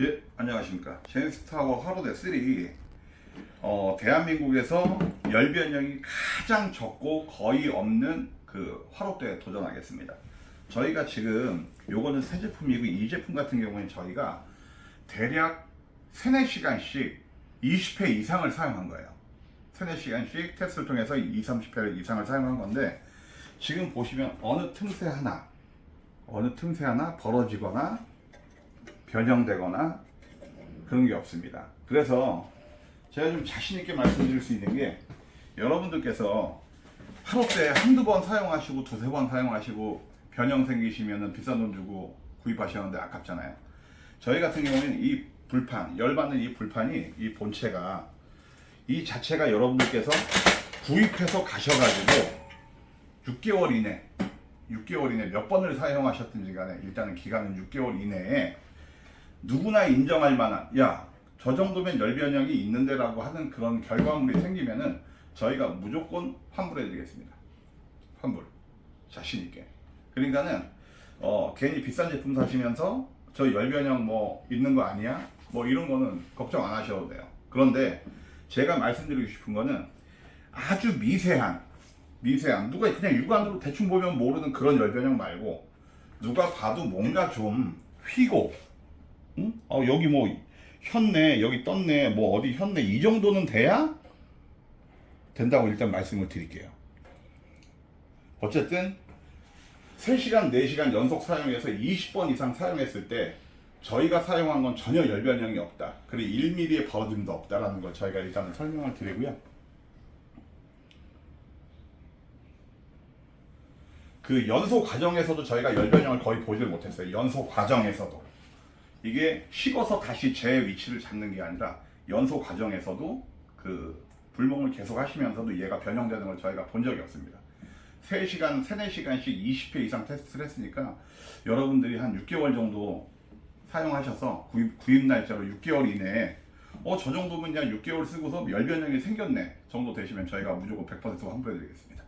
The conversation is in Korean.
예, 안녕하십니까. 제니스타워 하루대 3. 어, 대한민국에서 열 변형이 가장 적고 거의 없는 그 화롯대에 도전하겠습니다. 저희가 지금 요거는 새 제품이고 이 제품 같은 경우에는 저희가 대략 3, 4시간씩 20회 이상을 사용한 거예요. 3, 4시간씩 테스트를 통해서 2, 30회 이상을 사용한 건데 지금 보시면 어느 틈새 하나 어느 틈새 하나 벌어지거나 변형되거나 그런 게 없습니다. 그래서 제가 좀 자신 있게 말씀드릴 수 있는 게 여러분들께서 하루 때 한두 번 사용하시고 두세 번 사용하시고 변형 생기시면은 비싼 돈 주고 구입하셨는데 아깝잖아요. 저희 같은 경우는 이 불판, 열받는 이 불판이 이 본체가 이 자체가 여러분들께서 구입해서 가셔가지고 6개월 이내 6개월 이내 몇 번을 사용하셨든지 간에 일단은 기간은 6개월 이내에 누구나 인정할 만한 야 저 정도면 열변형이 있는데라고 하는 그런 결과물이 생기면은 저희가 무조건 환불해 드리겠습니다. 환불 자신 있게. 그러니까는 어 괜히 비싼 제품 사시면서 저 열변형 뭐 있는 거 아니야? 뭐 이런 거는 걱정 안 하셔도 돼요. 그런데 제가 말씀드리고 싶은 거는 아주 미세한 미세한 누가 그냥 육안으로 대충 보면 모르는 그런 열변형 말고 누가 봐도 뭔가 좀 휘고 응? 어, 여기 뭐 현내 여기 떴네 뭐 어디 현내 이 정도는 돼야 된다고 일단 말씀을 드릴게요 어쨌든 3시간 4시간 연속 사용해서 20번 이상 사용했을 때 저희가 사용한 건 전혀 열변형이 없다 그리고 1mm의 벌어짐도 없다라는 걸 저희가 일단은 설명을 드리고요 그 연소 과정에서도 저희가 열변형을 거의 보질 못했어요. 연소 과정에서도 이게 식어서 다시 제 위치를 잡는 게 아니라 연소 과정에서도 그 불멍을 계속 하시면서도 얘가 변형되는 걸 저희가 본 적이 없습니다. 3시간, 3, 4시간씩 20회 이상 테스트를 했으니까 여러분들이 한 6개월 정도 사용하셔서 구입, 구입 날짜로 6개월 이내에 어, 저 정도면 그냥 6개월 쓰고서 열변형이 생겼네 정도 되시면 저희가 무조건 100% 환불해 드리겠습니다.